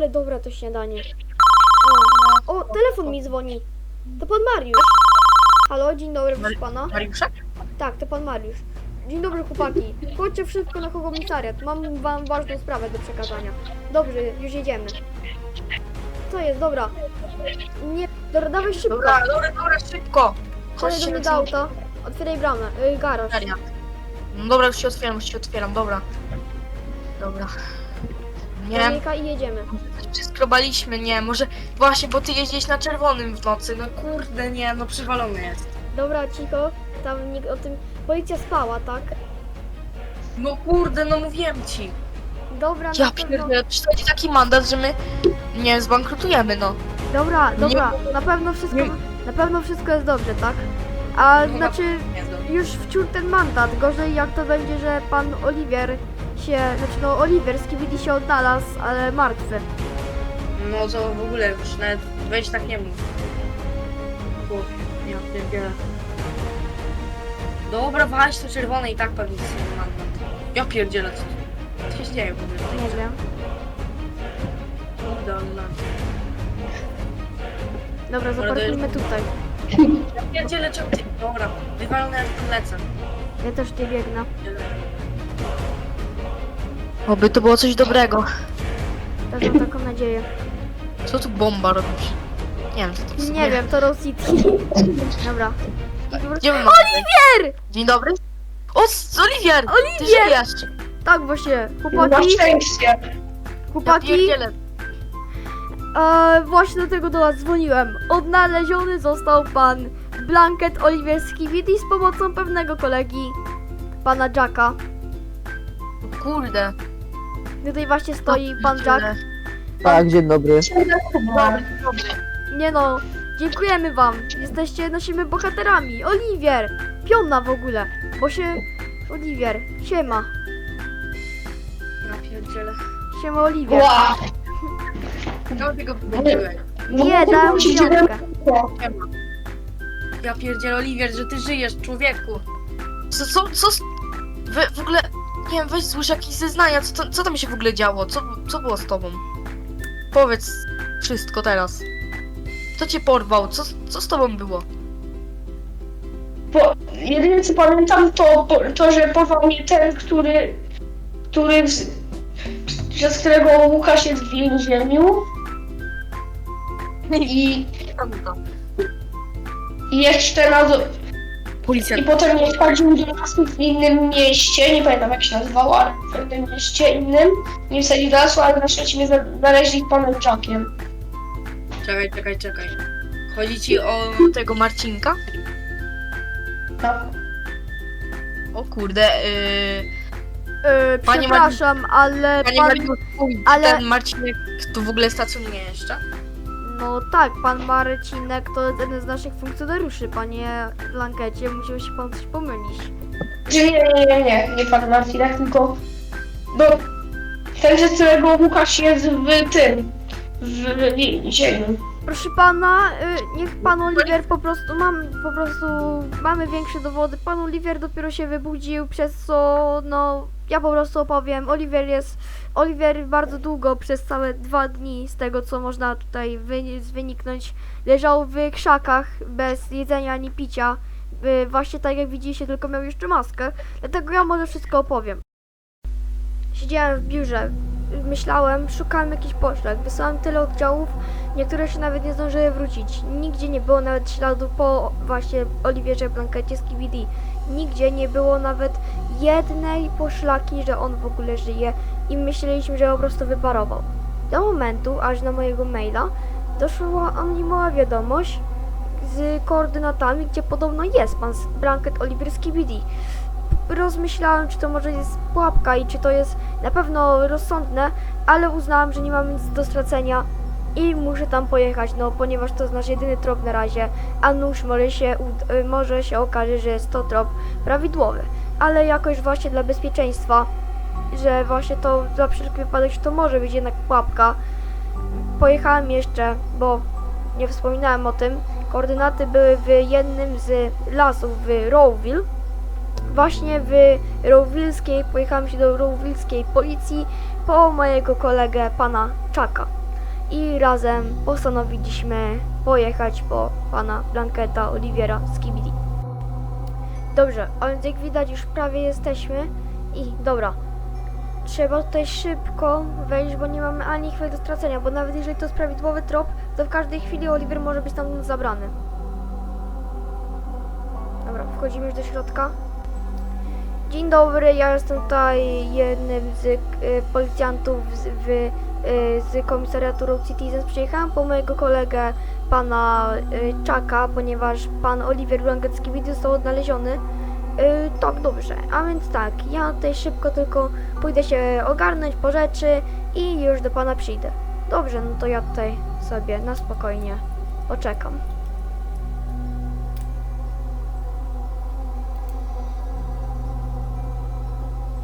Ale dobra to śniadanie. O, o, telefon mi dzwoni. To pan Mariusz. Halo, dzień dobry, proszę pana. Mariuszek? Tak, to pan Mariusz. Dzień dobry, chłopaki. Chodźcie szybko na komisariat. Mam wam ważną sprawę do przekazania. Dobrze, już jedziemy. Co jest, dobra. Nie, dobra, dawaj szybko. Dobra, dobra, dobra, szybko. Chodź do mnie do auta. Otwieraj bramę, y, garaż. No dobra, już się otwieram, już się otwieram, dobra. Dobra. Nie, Kolejka i jedziemy. przeskrobaliśmy, nie, może właśnie, bo ty jeździłeś na czerwonym w nocy, no kurde, nie, no przywalony jest. Dobra, cicho. Tam nikt o tym... Policja spała, tak? No kurde, no mówiłem ci. Dobra, Ja na pewno... pierdolę, przychodzi taki mandat, że my nie zbankrutujemy, no. Dobra, dobra, na pewno wszystko, na pewno wszystko jest dobrze, tak? A No, znaczy Nie, no. już wciął ten mandat, gorzej jak to będzie, że pan Oliwier się, znaczy no Oliwier z Kibidi się odnalazł, ale martwy. No to w ogóle już nawet weź tak nie mów. Bo ja pierdzielę. Dobra, waś to czerwone i tak pewnie jest mandat. Ja pierdzielę, co, co się dzieje w ogóle? Nie wiem. Dobra. Dobra, Dobra, zaparkujmy tutaj. Ja pierdzielę, czemu ty... Dobra, wywalone jak lecę. Ja też nie biegnę. Oby to było coś dobrego. Też mam taką nadzieję. Co tu bomba robisz? Nie wiem, co to w sumie- Nie wiem, to City. Dobra. Gdzie my mamy? Oliwier! Dzień dobry. O, s- Oliwier! Ty Oliwier! żyjesz! Tak właśnie, Na chłopaki, szczęście. Ja chłopaki, pierdzielę. e, właśnie do tego do was dzwoniłem. Odnaleziony został pan Blanket Oliwier z Kibidi z pomocą pewnego kolegi, pana Jacka. Kurde. Tutaj właśnie stoi pan Jack. Tak, dzień dobry. Nie no, dziękujemy wam. Jesteście naszymi bohaterami. Oliwier, piona w ogóle, bo się... Oliwier, siema. Ja pierdzielę. Siema Oliwier. Ła. No tego wyłączyłem. Nie, dałem piątkę. Ja pierdzielę, Oliwier, że ty żyjesz, człowieku. Co, co, co? We, w ogóle, nie wiem, weź złóż jakieś zeznania, co, to, co tam się w ogóle działo? Co, co było z tobą? Powiedz wszystko teraz. Kto cię porwał? Co, co z tobą było? Bo jedyne co pamiętam to, to że porwał mnie ten, który, który z- przez którego Łukasz jest w więzieniu. I, i jeszcze na do, i Policjant. potem mnie wchodził do nas w innym mieście, nie pamiętam jak się nazywało, ale w pewnym mieście innym. Nie wsadził do lasu, ale na szczęście mnie znaleźli panem Jackiem. Czekaj, czekaj, czekaj. Chodzi ci o tego Marcinka? Tak. O kurde, yy, Yy, Panie przepraszam, ale panie pan... Mariuszu, ale- ten Marcinek tu w ogóle stacjonuje jeszcze? No tak, pan Marcinek to jeden z naszych funkcjonariuszy, panie Blankecie. Musiał się pan coś pomylić. Nie, nie, nie, nie, nie, nie pan Marcinek, tylko no, ten, z którego Łukasz jest w tym, w więzieniu. Proszę pana, y, niech pan Oliwier po prostu mam, po prostu mamy większe dowody. Pan Oliwier dopiero się wybudził, przez co no ja po prostu opowiem. Oliwier jest, Oliwier bardzo długo, przez całe dwa dni, z tego co można tutaj wy, wyniknąć, leżał w krzakach bez jedzenia ani picia. Y, właśnie tak jak widzicie, tylko miał jeszcze maskę. Dlatego ja może wszystko opowiem. Siedziałem w biurze, myślałem, szukałem jakichś poszlak, wysłałem tyle oddziałów, Niektóre się nawet nie zdążyły wrócić. Nigdzie nie było nawet śladu po właśnie Oliwierze Blankecie z KBD. Nigdzie nie było nawet jednej poszlaki, że on w ogóle żyje i myśleliśmy, że po prostu wyparował. Do momentu, aż na mojego maila doszła anonimowa wiadomość z koordynatami, gdzie podobno jest pan Blanket Oliver z KBD. Rozmyślałem, czy to może jest pułapka i czy to jest na pewno rozsądne, ale uznałam, że nie mam nic do stracenia i muszę tam pojechać, no ponieważ to jest nasz jedyny trop na razie, a nuż może się, może się okaże, że jest to trop prawidłowy, ale jakoś właśnie dla bezpieczeństwa, że właśnie to za wszelki wypadek, to może być jednak pułapka, pojechałem jeszcze, bo nie wspominałem o tym, koordynaty były w jednym z lasów w Rowville, właśnie w Rowvilleskiej, pojechałem się do Rowvilleskiej policji po mojego kolegę pana Czaka. i razem postanowiliśmy pojechać po pana Blanketa Oliwiera z Kibidi. Dobrze, a więc jak widać już prawie jesteśmy i dobra. Trzeba tutaj szybko wejść, bo nie mamy ani chwili do stracenia, bo nawet jeżeli to jest prawidłowy trop, to w każdej chwili Oliver może być tam zabrany. Dobra, wchodzimy już do środka. Dzień dobry, ja jestem tutaj jednym z y, policjantów z, w, y, z komisariatu Road Citizens. Przyjechałem po mojego kolegę, pana y, Czaka, ponieważ pan Oliver Blankecki został odnaleziony. Y, tak, dobrze. A więc tak, ja tutaj szybko tylko pójdę się ogarnąć po rzeczy i już do pana przyjdę. Dobrze, no to ja tutaj sobie na spokojnie poczekam.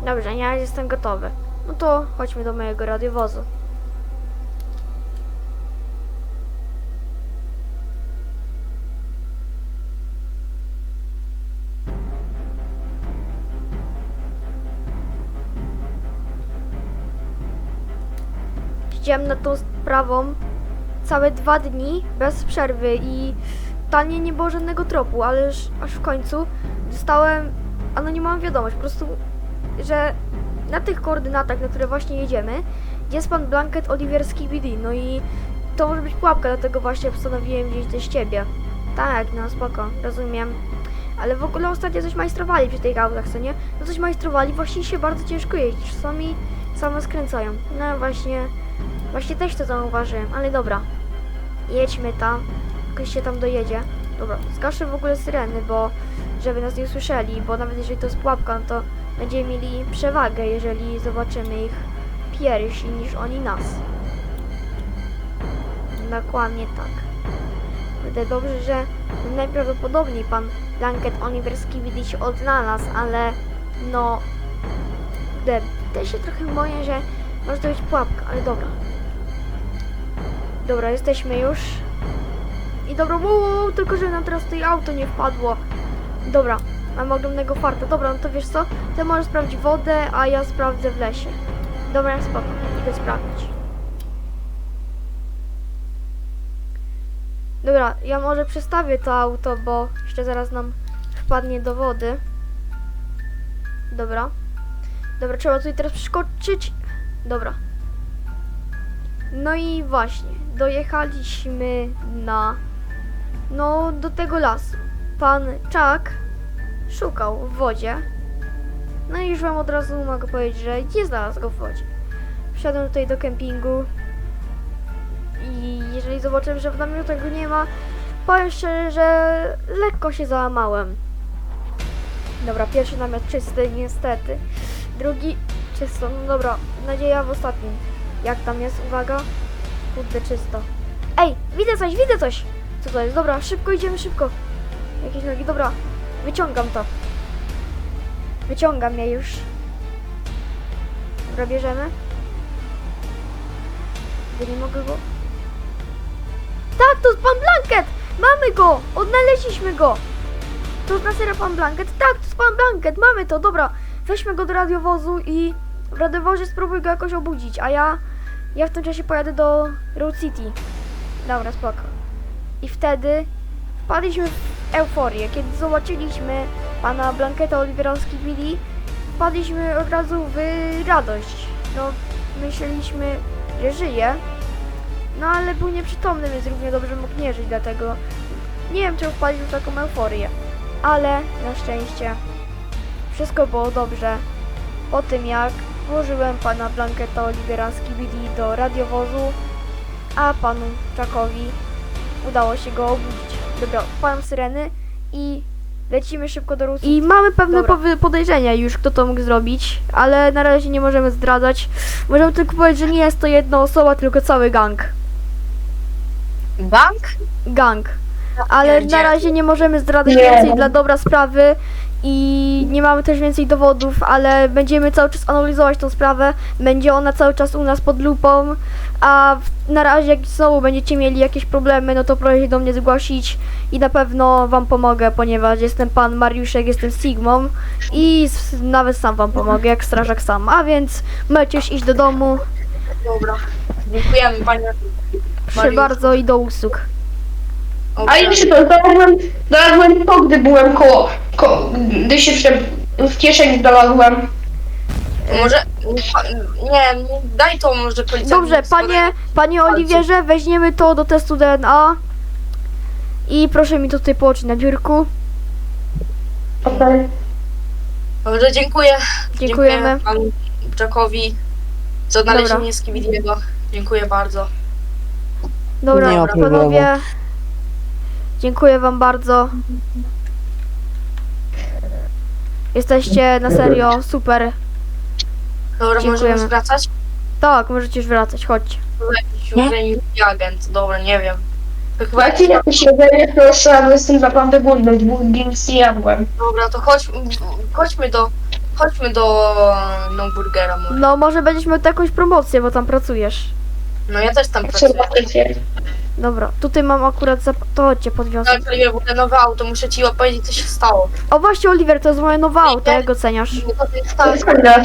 Dobrze, ja jestem gotowy. No to chodźmy do mojego radiowozu. Siedziałem nad tą sprawą całe dwa dni bez przerwy i totalnie nie było żadnego tropu, ale już aż w końcu dostałem anonimową wiadomość, po prostu, że na tych koordynatach, na które właśnie jedziemy, jest pan Blanket Oliver z KBD, no i to może być pułapka, dlatego właśnie postanowiłem wziąć też ciebie. Tak, no spoko, rozumiem. Ale w ogóle ostatnio coś majstrowali przy tych autach, co nie? No coś majstrowali, właśnie się bardzo ciężko jeździć, sami same skręcają. No właśnie, właśnie też to zauważyłem, ale dobra. Jedźmy tam, jakoś się tam dojedzie. Dobra, zgaszę w ogóle syreny, bo żeby nas nie usłyszeli, bo nawet jeżeli to jest pułapka, no to będziemy mieli przewagę, jeżeli zobaczymy ich pierwsi niż oni nas. Dokładnie tak. Kurde, dobrze, że najprawdopodobniej pan Blanket Oliverski widzi się odnalazł, ale no... Też się trochę boję, że może to być pułapka, ale dobra. Dobra, jesteśmy już. I dobra, wow, wow, tylko że nam teraz tutaj auto nie wpadło. Dobra, mamy ogromnego farta. Dobra, no to wiesz co? Ty możesz sprawdzić wodę, a ja sprawdzę w lesie. Dobra, spoko, idę sprawdzić. Dobra, ja może przestawię to auto, bo jeszcze zaraz nam wpadnie do wody. Dobra. Dobra, trzeba tutaj teraz przeskoczyć. Dobra. No i właśnie, dojechaliśmy na... No, do tego lasu. Pan Chuck szukał w wodzie. No i już wam od razu mogę powiedzieć, że nie znalazł go w wodzie. Wszedłem tutaj do kempingu i jeżeli zobaczyłem, że w namiotach go nie ma, powiem szczerze, że lekko się załamałem. Dobra, pierwszy namiot czysty, niestety. Drugi czysto, no dobra, nadzieja w ostatnim. Jak tam jest? Uwaga. Kurde, czysto. Ej, widzę coś, widzę coś! Co to jest? Dobra, szybko idziemy, szybko. Jakieś nogi, dobra. Wyciągam to. Wyciągam je już. Dobra, bierzemy. Bo nie mogę go... Tak, to jest pan Blanket! Mamy go! Odnaleźliśmy go! To jest na serio pan Blanket? Tak, to jest pan Blanket! Mamy to, dobra. Weźmy go do radiowozu i w radiowozie spróbuj go jakoś obudzić, a ja... Ja w tym czasie pojadę do Road City. Dobra, spoko. I wtedy wpadliśmy w euforię, kiedy zobaczyliśmy pana Blanketa Oliverowski Billy, wpadliśmy od razu w radość. No, myśleliśmy, że żyje, no ale był nieprzytomny, więc równie dobrze mógł nie żyć, dlatego nie wiem, czemu wpadliśmy w taką euforię. Ale na szczęście wszystko było dobrze. Po tym jak włożyłem pana Blanketa Olivera z Kibidi do radiowozu, a panu Czakowi udało się go obudzić. Dobra, palam syreny i lecimy szybko do Rusji. I mamy pewne Dobra. podejrzenia już, kto to mógł zrobić, ale na razie nie możemy zdradzać. Możemy tylko powiedzieć, że nie jest to jedna osoba, tylko cały gang. Bank? Gang. Ale na razie nie możemy zdradzać Nie. więcej dla dobra sprawy i nie mamy też więcej dowodów, ale będziemy cały czas analizować tą sprawę. Będzie ona cały czas u nas pod lupą, a na razie jak znowu będziecie mieli jakieś problemy, no to proszę się do mnie zgłosić i na pewno wam pomogę, ponieważ jestem pan Mariuszek, jestem Sigmą i s- nawet sam wam pomogę, jak strażak sam. A więc możecie już iść do domu. Dobra. Dziękujemy panie. Proszę Mariusz. bardzo i do usług. A jeszcze to, znalazłem, znalazłem to, gdy byłem koło, ko, gdy się prze, w kieszeni znalazłem. Może. pa- Nie, nie, daj to może policjantom. Dobrze, panie, panie Oliwierze, weźmiemy to do testu DNA. I proszę mi to tutaj położyć na biurku. Okej. Dobrze, dziękuję. Dziękujemy. panu Jackowi za odnalezienie Skibidiego. Dziękuję bardzo. Dobra, Nie ma problemu. panowie. Dziękuję wam bardzo. Jesteście na serio super. Dobra, Dziękujemy. możemy wracać? Tak, możecie już wracać, chodźcie. Jakiś ukraiński agent. Dobra, nie wiem. To chyba Macie jakieś jedzenie, proszę, bo jestem naprawdę głodny, dwóch nie jadłem. Dobra, to chodź, chodźmy do. Chodźmy do no burgera może. No, może będziesz miał tu jakąś promocję, bo tam pracujesz. No ja też tam pracuję. macie? Dobra, tutaj mam akurat zap... To chodźcie, podwiozę. Tak, Oliwier, w ogóle nowe auto, muszę ci opowiedzieć co się stało. O właśnie, Oliver, to jest moje nowe auto, jak go ceniasz? No to jest To tak, jest fajne,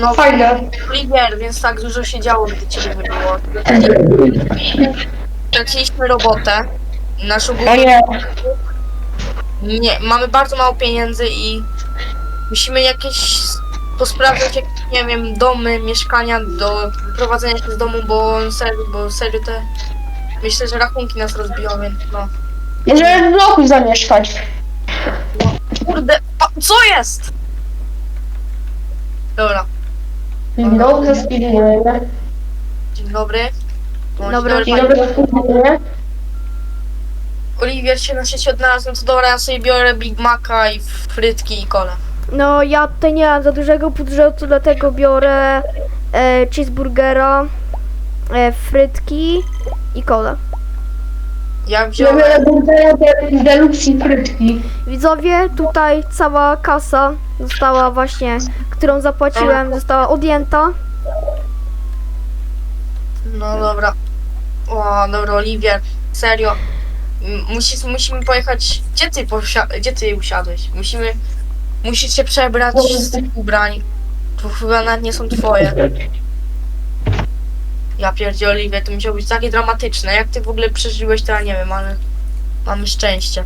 no fajne. Oliwier, więc tak dużo się działo, gdy ciebie nie było. Traciliśmy robotę. Nasz O ogólny nie, Nie, mamy bardzo mało pieniędzy i musimy jakieś posprawdzać jakieś, nie wiem, domy, mieszkania do wyprowadzenia się z domu, bo serio, bo serio te myślę, że rachunki nas rozbiją, więc no. możemy w bloku zamieszkać. Kurde, pa, co jest? Dobra, Dobrze, spilnujemy. dzień dobry. Dzień Dzień dobry, dobry, spilnujemy. Oliwier się na sieci odnalazł, no to dobra, ja sobie biorę Big Maca i frytki i kole. No, ja tutaj nie mam za dużego budżetu, dlatego biorę e, cheeseburgera, e, frytki i kolę. Ja Ja wziąłem, biorę burgera de- deluxe i frytki. Widzowie, tutaj cała kasa została właśnie, którą zapłaciłem, została odjęta. no dobra. O, dobra, Oliwier, serio. M- Musisz, musimy pojechać. Gdzie ty, posia- gdzie ty usiadłeś? Musimy. Musisz się przebrać z tych ubrań. To chyba nawet nie są twoje. Ja pierdzie Oliwie, to musiało być takie dramatyczne. Jak ty w ogóle przeżyłeś, to ja nie wiem, ale mamy szczęście.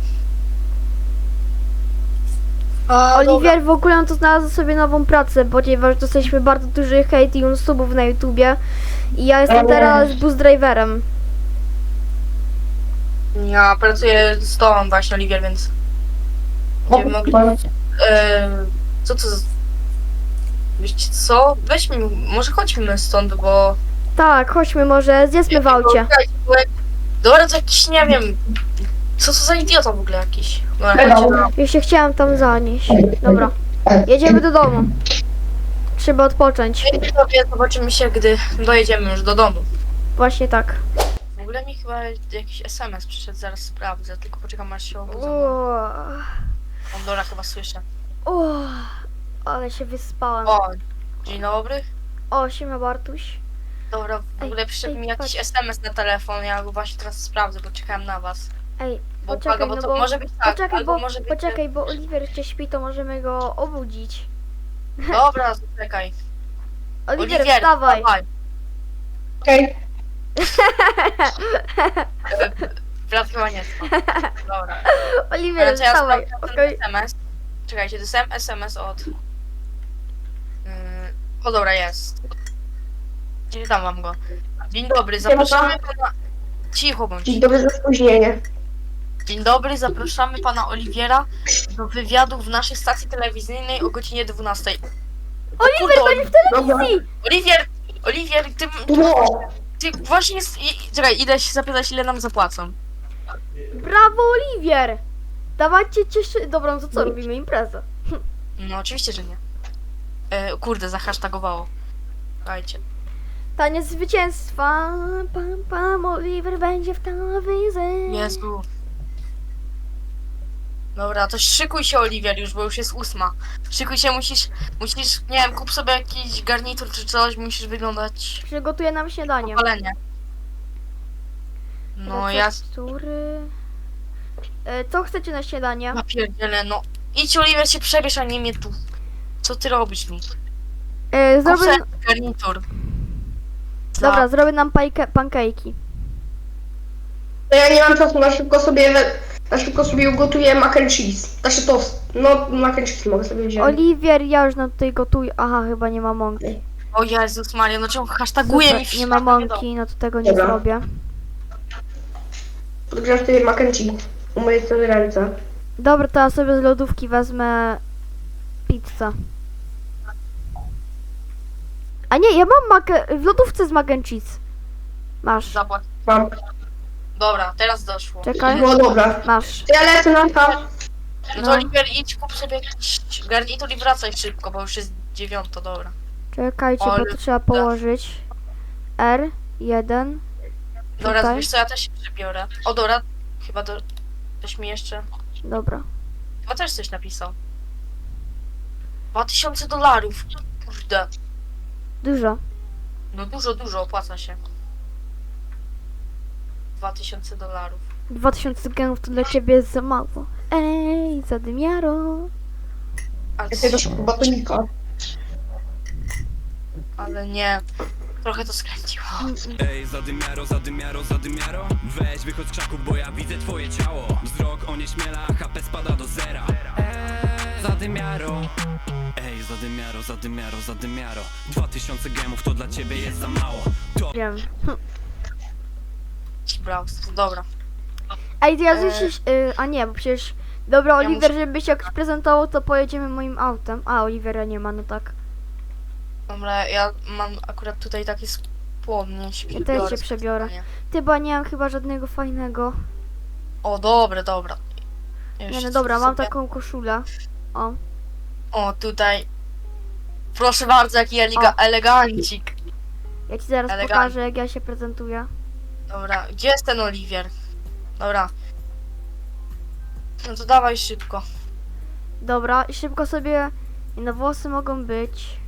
A, dobra. Oliwier w ogóle no to znalazł sobie nową pracę, ponieważ dostaliśmy bardzo duży hejt i subów na YouTubie. I ja jestem teraz bus driverem. Ja pracuję z tobą właśnie, Oliwier, więc. Będziemy mogli. E, co to za... Wiecie co? Weźmy, może chodźmy stąd, bo... Tak, chodźmy może, zjedzmy w aucie. Dobra, to jakiś, nie wiem... Co to za idiota w ogóle jakiś? Dobra, chodźmy. Ja się chciałam tam zanieść. Dobra, jedziemy do domu. Trzeba odpocząć. Dzień dobry, zobaczymy się, gdy dojedziemy już do domu. Właśnie tak. W ogóle mi chyba jakiś SMS przyszedł, zaraz sprawdzę, tylko poczekam aż się obudzę. O, O, dobra, chyba słyszę. o, ale się wyspałam. O, dzień dobry. O, siema Bartuś. Dobra, w Ej, ogóle przyszedł ej, mi jakiś patrz. SMS na telefon, ja go właśnie teraz sprawdzę, bo czekałem na was. Ej, Bo Poczekaj, uwaga, bo no to bo- może być tak, poczekaj, albo bo, może być... poczekaj, bo Oliver jeszcze śpi, to możemy go obudzić. Dobra, czekaj. Oliver, wstawaj. Okej, Brat chyba nie spał. Dobra. Oliver, Ale to ja wstawaj. Okej. ten SMS. Czekajcie, dostałem SMS od... Yy... O dobra, jest. Gdzie tam mam go? Dzień dobry, zapraszamy pana... Cicho bądź. dzień dobry za spóźnienie. Dzień dobry, zapraszamy pana Oliwiera do wywiadu w naszej stacji telewizyjnej o godzinie 12. Oliver, to nie w telewizji! Oliwier! Oliwier, ty, No, ty właśnie jest... i- Czekaj, idę się zapytać ile nam zapłacą. Brawo, Oliwier! Dawajcie cieszy... Dobra, no to co, robimy imprezę. No oczywiście, że nie. E, kurde, zahasztagowało. Słuchajcie. Taniec zwycięstwa, pam, pam, Oliver będzie w telewizji. Jezu. Dobra, to szykuj się Oliwier już, bo już jest ósma. Szykuj się, musisz, musisz, nie wiem, kup sobie jakiś garnitur czy coś, musisz wyglądać Przygotuję nam śniadanie. palenie. No ja, Receptury. E, Co chcecie na śniadanie? ja pierdzielę, no. Idź Oliwier się przebierz, a nie mnie tu. Co ty robisz mi? E, Kup Zrobię... sobie garnitur. Dobra, zrobię nam pajkę, pankejki. To ja nie mam czasu, na szybko sobie, na szybko sobie ugotuję mac and cheese. Znaczy tost. No, mac and cheese mogę sobie wziąć. Oliwier, ja już na tutaj gotuję. Aha, chyba nie ma mąki. O Jezus Maria, no czemu hashtaguje Super, mi nie ma wszystko? mąki, no to tego nie Dobra. zrobię. Podgrzewam sobie mac and cheese. Umyję sobie ręce. Dobra, to ja sobie z lodówki wezmę pizzę. A nie, ja mam mac... w lodówce z mac and cheese. Masz, Zapłać. Mam. Dobra, teraz doszło. czekaj. Było dobra. Masz. To ja lecę na tam. No No. to Oliver, idź kup sobie jakiś garnitur i wracaj szybko, bo już jest dziewiąto, dobra. Czekajcie, bo Ale- to trzeba położyć. R1. Dobra, Tutaj. wiesz co, ja też się przebiorę. O, dobra, chyba to... Ktoś mi jeszcze... Dobra. Chyba też coś napisał. 2000 dolarów. Kurde. Dużo. No dużo, dużo, opłaca się. 2000 dolarów. 2000 genów to dla ciebie jest za mało. Ej, zadymiaro. Ale, Ja tego batonika. ale nie. Trochę to skręciło. Ej, zadymiaro, zadymiaro, zadymiaro Weź wychodź z krzaków, bo ja widzę twoje ciało Wzrok onieśmiela, HP spada do zera Ej, zadymiaro Ej, zadymiaro, zadymiaro, zadymiaro 2000 gemów to dla ciebie jest za mało To Wiem. Browse, dobra. Ej, to ja Eee. zjeść, y, A nie, bo przecież... Dobra, Ja Oliver, muszę- żebyś jakoś prezentował, to pojedziemy moim autem. A, Olivera nie ma, no tak. Dobra, ja mam akurat tutaj taki spłonnie. Ja też się przebiorę. Ty, bo ja nie mam chyba żadnego fajnego. O, dobre, dobra. Nie, no dobra, mam sobie- taką koszulę. O, O, tutaj. Proszę bardzo, jaki elega- elegancik. ja ci zaraz Elegancko. pokażę, jak ja się prezentuję. Dobra, gdzie jest ten Oliwier? Dobra. No to dawaj szybko. Dobra, szybko sobie... No włosy mogą być.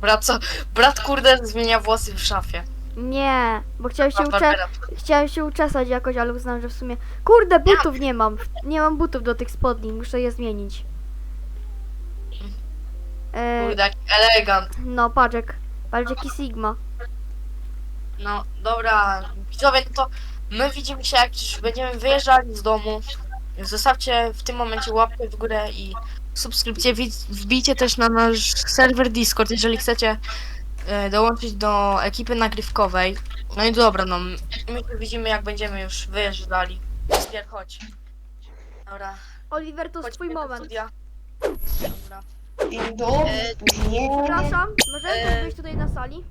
Brat, co? Brat kurde zmienia włosy w szafie. Nie, bo chciałem się, ucze... Chciałem się uczesać jakoś, ale uznałem, że w sumie... Kurde, butów nie mam. Nie mam butów do tych spodni, muszę je zmienić. E, Kurde, jaki elegant. no, paczek. Patrz jaki Sigma. No, dobra. Widzowie, no to my widzimy się, jak już będziemy wyjeżdżali z domu. Zostawcie w tym momencie łapkę w górę i subskrypcję. Wbijcie też na nasz serwer Discord, jeżeli chcecie e, dołączyć do ekipy nagrywkowej. No i dobra, no. My się widzimy, jak będziemy już wyjeżdżali. Spier, chodź. Dobra. Oliver, to jest chodźmy twój do moment. studia. Dobra. Dzień dobry. E, Przepraszam, możemy E, być tutaj na sali?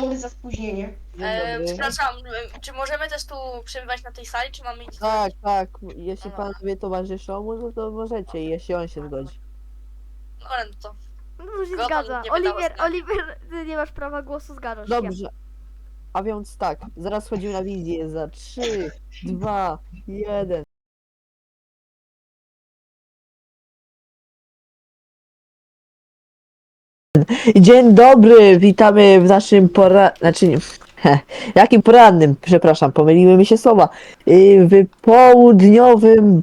dobry za spóźnienie. E, Dzień przepraszam, e, czy możemy też tu przebywać na tej sali, czy mamy iść? Tak, tak. Jeśli No. panowie towarzyszą mu, no to możecie, jeśli on się zgodzi. Dobra, no to. No to się Zgoda, zgadza. nie Oliver, zgody. Oliver, ty nie masz prawa głosu, zgadzasz się. Dobrze. A więc tak, zaraz wchodzimy na wizję za 3, 2, 1. Dzień dobry, witamy w naszym pora... Znaczy, nie- jakim porannym, przepraszam, pomyliły mi się słowa. Y, W południowym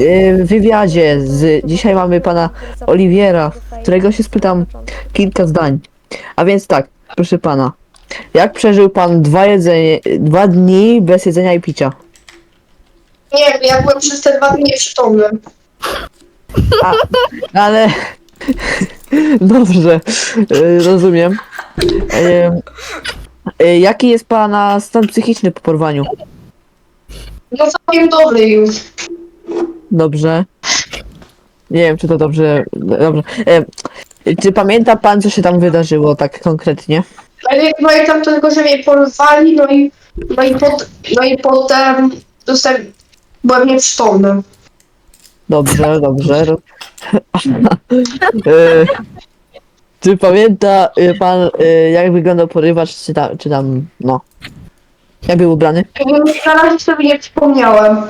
y, wywiadzie z... Dzisiaj mamy pana Oliwiera, którego się spytam kilka zdań. A więc tak, proszę pana. Jak przeżył pan dwa jedzenie, dwa dni bez jedzenia i picia? Nie wiem, ja byłem przez te dwa dni nieprzytomny. Ale... Dobrze, y, rozumiem. Y, Jaki jest pana stan psychiczny po porwaniu? No całkiem dobry już. Dobrze. Nie wiem, czy to dobrze. Dobrze. E, czy pamięta pan, co się tam wydarzyło tak konkretnie? Ale jak pamiętam tylko, że mnie porwali, no i, no i, pot, no i potem dostałem, byłem nieprzytomny. Dobrze, dobrze. E, czy pamięta e, pan, e, jak wyglądał porywacz, czy tam, czy tam, no. Jak był ubrany? Na razie sobie nie przypomniałem.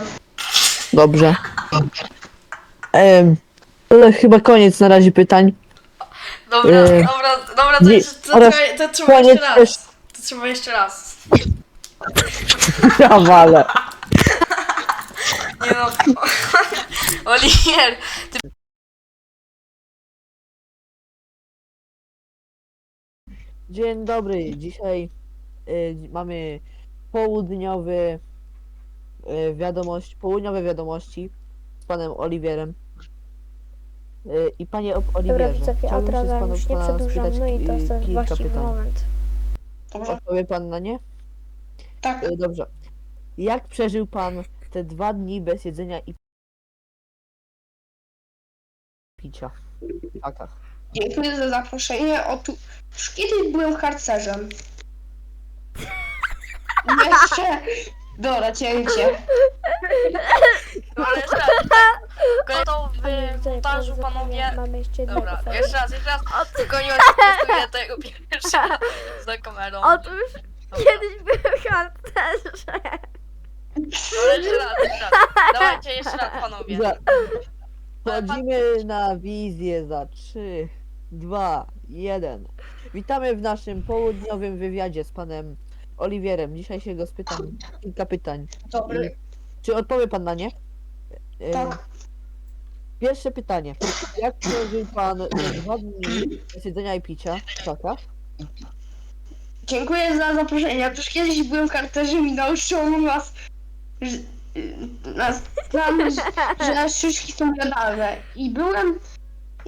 Dobrze. Em, ale chyba koniec na razie pytań. Dobra, E, dobra, dobra, to, nie, jeszcze, to, oraz trzeba, to trzeba Koniec jeszcze też. raz. To trzeba jeszcze raz. Ja walę. Nie no. Oliwier, Dzień dobry. Dzisiaj y, mamy południowy y, wiadomość, południowe wiadomości z panem Oliwierem. Y, I panie Op- Dobra, Oliwierze, widzowie, a chciałbym się teraz z pana, już nie pana przedłużam, spytać no i to jest ten kilka właściwy pytań. moment. Dobrze? Odpowie pan na nie? Tak. Y, Dobrze. Jak przeżył pan te dwa dni bez jedzenia i picia? W akach. Dziękuję za zaproszenie. Otóż kiedyś byłem harcerzem. Jeszcze... Dobra, cięcie. No ale jeszcze raz, tak. to w montażu, panowie. Mamy jeszcze Dobra, jeszcze raz, jeszcze raz. Tylko nie testuję tego pierwsza za kamerą. Otóż Dobra. kiedyś byłem harcerzem. No jeszcze raz, jeszcze raz. Dawajcie jeszcze raz, panowie. Za... Wchodzimy na wizję za 3, 2, 1. Witamy w naszym południowym wywiadzie z panem Oliwierem. Dzisiaj się go spytam kilka pytań. Dobry. Czy odpowie pan na nie? Ym, Tak. Pierwsze pytanie. Jak przeżył pan dwa dni bez jedzenia i picia czakach? Dziękuję za zaproszenie. Otóż kiedyś byłem harcerzem i nauczyłem nas, że, nas tam, że, że szyszki są jadalne. I byłem,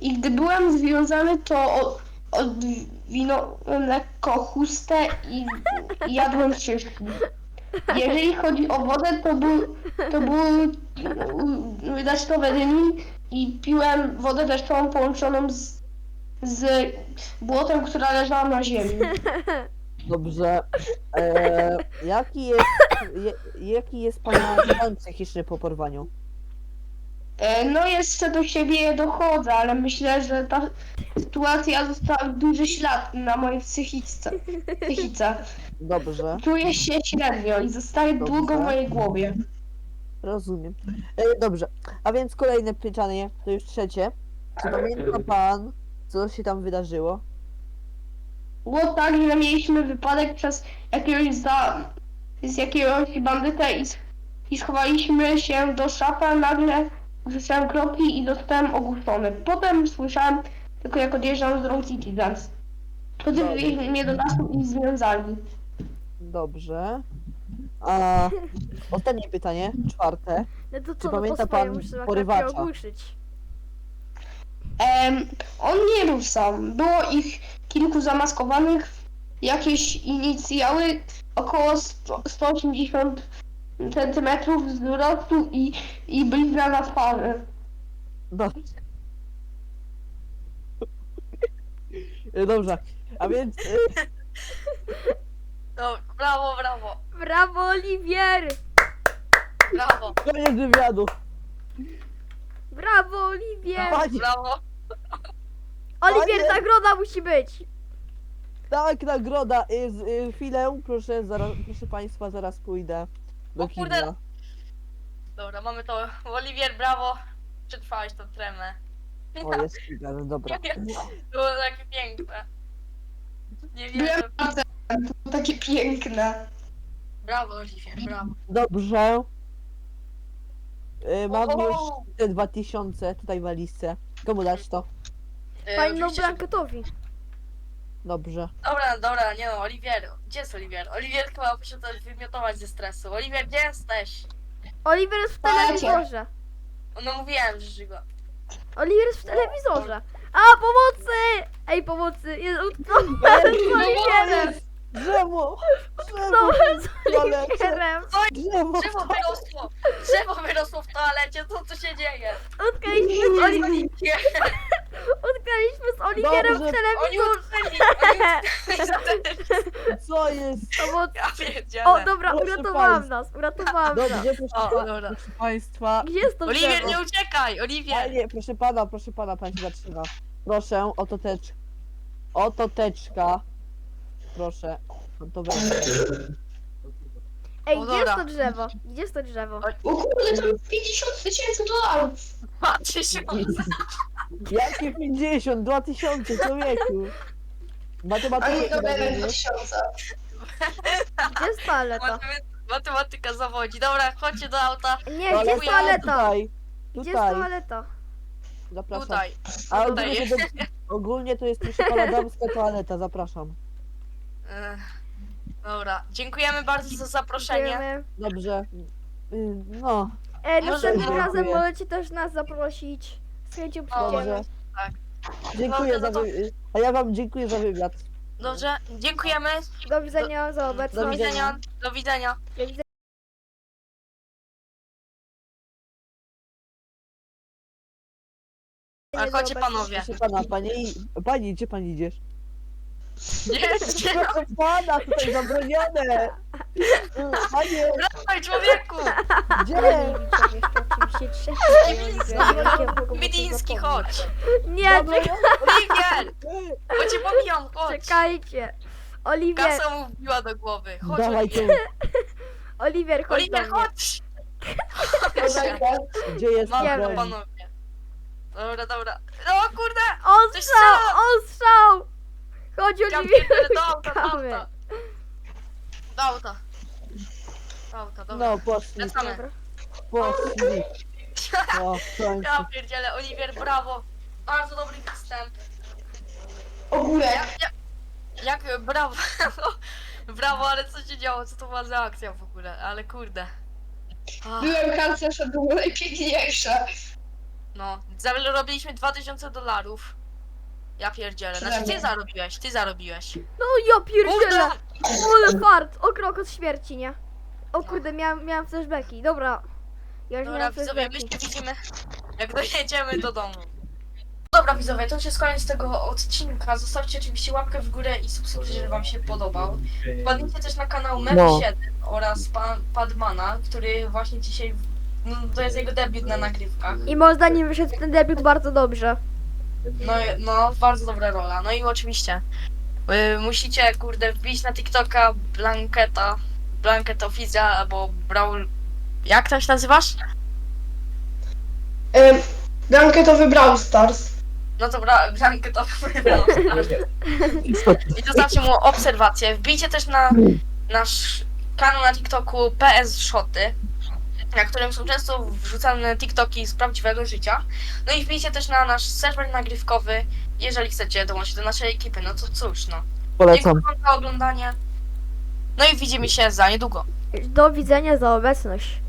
i gdy byłem związany, to odwinąłem lekko chustę i, jadłem szyszki. Jeżeli chodzi o wodę, to był, to był mm, deszczowy rynin i piłem wodę deszczową połączoną z, z błotem, która leżała na ziemi. Dobrze. E, jaki, jest, je, jaki jest pana stan psychiczny po porwaniu? E, No jeszcze do siebie dochodzę, ale myślę, że ta sytuacja została duży ślad na mojej psychice. psychice. Dobrze. Czuję się średnio i zostaje Dobrze. długo w mojej głowie. Rozumiem. E, dobrze, a więc kolejne pytanie, to już trzecie. Czy pamięta pan, co się tam wydarzyło? Było tak, że mieliśmy wypadek przez jakiegoś za... z jakiegoś bandytę i, i schowaliśmy się do szafy, a nagle usłyszałem kroki i zostałem ogłuszony. Potem słyszałem tylko jak odjeżdżam z Road City Dance. Wtedy Dobra. wywieźli mnie do lasu i związali. Dobrze. A ostatnie pytanie, czwarte. No to Czy co, no pamięta pan muszę porywacza? porywacza. ogłuszyć. Em, on nie był sam. Było ich kilku zamaskowanych, jakieś inicjały, około 100, 180 centymetrów wzrostu i, i blizna na twarzy. Dobrze. E, Dobrze, a więc e, No, brawo, brawo, Brawo, Oliwier! brawo, koniec wywiadu. Brawo, Oliwier! Pani, brawo. Oliwier, Panie- nagroda musi być! tak, nagroda. E, z, e, chwilę, proszę, zaraz, proszę państwa, zaraz pójdę do O kurde. kibla. Dobra, mamy to. Oliwier, brawo. Przetrwałeś tą tremę. O, jest kibel, dobra. Było takie piękne. Nie Byłem wierzę. bardzo, to było takie piękne. Brawo, Oliwier, brawo. Dobrze. E, Mam już te 2000 tutaj w walizce. Komu dać to? E, Panu oczywiście, Blanketowi. Dobrze. Dobra, dobra, nie no, Oliwier. Gdzie jest Oliwier? Oliwier chyba to wymiotować ze stresu. Oliwier, gdzie jesteś? Oliwier jest w Słuchajcie. telewizorze. No mówiłem, że go. Oliwier jest w telewizorze. A, pomocy! Ej, pomocy! Jest utknąłem z Oliwierem! Drzewo! No, Drzewo! z Toalecie! Oliwierem! Drzewo! Drzewo wyrosło! Drzewo wyrosło w toalecie, co tu się dzieje? Utkaliśmy z, Oli... Nie, Utkaliśmy z Oliwierem w Dobrze. Oni telewizorze! Co jest? Ja wiedziałem. O, dobra, Proszę uratowałam państwa. nas, uratowałam nas. Dobrze, proszę, O, pa- dobra. proszę państwa. Gdzie jest to Oliwier, drzewo? nie uciekaj! Oliwier! Panie, proszę pana, proszę pana, pan się zatrzyma. Proszę, oto teczka. Oto teczka. Proszę. Pan to weźmie. Ej, O, gdzie jest dobra. to drzewo? Gdzie jest to drzewo? O kurde, to 50 tysięcy dolarów. Patrzcie się! Jakie 50? 2000, człowieku. A Matematyka nie nie 2000. Gdzie jest toaleta? Matematy- Matematyka zawodzi. Dobra, chodźcie do auta. Nie, gdzie jest Dziękuję. toaleta? Tutaj, Gdzie jest tutaj, toaleta? zapraszam. Tutaj. A Tutaj. ogólnie to, ogólnie to jest pana damska toaleta, zapraszam. Ech, dobra, dziękujemy bardzo za zaproszenie. Dziękujemy. Dobrze. Y, No, E, Może następnym dziękuję. razem możecie też nas zaprosić. Z chęcią dobrze. przyjdziemy. Tak. Dziękuję Dobrze, za no to- wy... A ja wam dziękuję za wywiad. Dobrze, dziękujemy. Do widzenia za Do obecność. widzenia. Do widzenia. Do widzenia. A za chodźcie obecność. panowie. Proszę pana, panie i... Pani, gdzie pan idziesz? Nie, nie, Proszę pana, tutaj zabronione! Panie, człowieku! gdzie? Oczywiście trzeci Midiński, chodź! Nie, Zabronione? Oliwier! Bo cię pobijam, chodź! czekajcie. Oliwier, Kasa mu wbiła do głowy. Chodź, Dawaj tu, Oliwier. Oliwier, chodź Oliwier, do mnie. chodź! Chodźcie. gdzie jest to, broń? panowie. Dobra, dobra. O kurde! Ostrzał, strzela! ostrzał! Chodź Ja Oliwier, pierdolę, do auta, do uciekamy. auta. Do auta. Do auta, dobra. No, poszli. Dobra. poszli. O, w końcu. Ja pierdzielę, Oliwier, brawo. Bardzo dobry występ. Ogólek. Jak, jak, jak, brawo. brawo, ale co się działo? Co to była za akcja w ogóle? Ale kurde. Ach, Byłem harcerza, było najpiękniejsze. no, zarobiliśmy 2000 dolarów. Ja pierdzielę. Znaczy ty zarobiłeś, ty zarobiłeś. No ja pierdzielę! Kurde! Ale fart! O krok od śmierci, nie? O kurde, miałam, miałam flashbacki, dobra. Ja już Dobra, miałam widzowie, my flashbacki. się widzimy, jak dojedziemy do domu. Dobra, widzowie, to już jest koniec tego odcinka. Zostawcie oczywiście łapkę w górę i subskrypcję, jeżeli wam się podobał. Wpadnijcie też na kanał No. Mem7 oraz pan Padmana, który właśnie dzisiaj, no, to jest jego debiut na nagrywkach. I moim zdaniem wyszedł ten debiut bardzo dobrze. No, no bardzo dobra rola. No i oczywiście y, musicie, kurde, wbić na TikToka Blanketa, Blanket Officia albo Brawl... Jak to się nazywasz? Ym, Blanketowy Brawl Stars. No to bra- Blanket Officia. I zostawcie mu obserwację. Wbijcie też na nasz kanał na TikToku PS Shoty, na którym są często wrzucane TikToki z prawdziwego życia. No i wbijcie też na nasz serwer nagrywkowy, jeżeli chcecie dołączyć do naszej ekipy. No to cóż, no. Polecam. Dziękuję wam za oglądanie. No i widzimy się za niedługo. Do widzenia za obecność.